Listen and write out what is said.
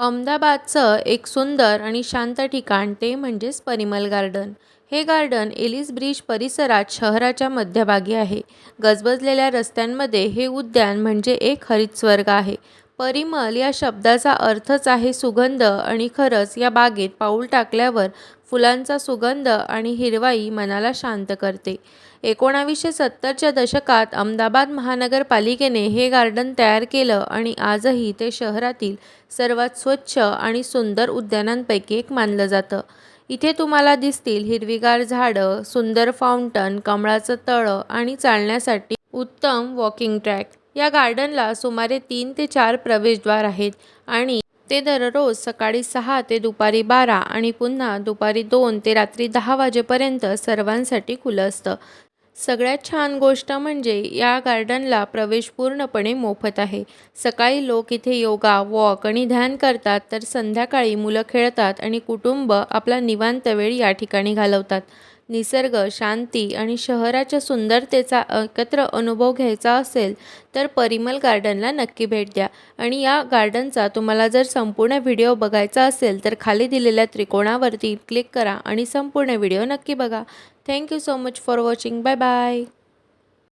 अहमदाबादचं एक सुंदर आणि शांत ठिकाण ते म्हणजेच परिमल गार्डन. हे गार्डन एलिस ब्रिज परिसरात शहराच्या मध्यभागी आहे. गजबजलेल्या रस्त्यांमध्ये हे उद्यान म्हणजे एक हरित स्वर्ग आहे. परिमल या शब्दाचा अर्थच आहे सुगंध आणि खरंच या बागेत पाऊल टाकल्यावर फुलांचा सुगंध आणि हिरवाई मनाला शांत करते. एकोणावीसशे सत्तरच्या दशकात अहमदाबाद महानगरपालिकेने हे गार्डन तयार केलं आणि आजही ते शहरातील सर्वात स्वच्छ आणि सुंदर उद्यानांपैकी एक मानलं जातं. इथे तुम्हाला दिसतील हिरवीगार झाडं सुंदर फाउंटन कमळाचं तळं आणि चालण्यासाठी उत्तम वॉकिंग ट्रॅक. या गार्डनला सुमारे तीन ते चार प्रवेशद्वार आहेत आणि ते दररोज सकाळी सहा ते दुपारी बारा आणि पुन्हा दुपारी दोन ते रात्री दहा वाजेपर्यंत सर्वांसाठी खुलं असतं. सगळ्यात छान गोष्ट म्हणजे या गार्डनला प्रवेश पूर्णपणे मोफत आहे. सकाळी लोक इथे योगा वॉक आणि ध्यान करतात तर संध्याकाळी मुलं खेळतात आणि कुटुंब आपला निवांत वेळ या ठिकाणी घालवतात. निसर्ग शांती आणि शहराच्या सुंदरतेचा एकत्र अनुभव घ्यायचा असेल तर परिमल गार्डनला नक्की भेट द्या. आणि या गार्डनचा तुम्हाला जर संपूर्ण व्हिडिओ बघायचा असेल तर खाली दिलेल्या त्रिकोणावरती क्लिक करा आणि संपूर्ण व्हिडिओ नक्की बघा. Thank you so much for watching. Bye bye.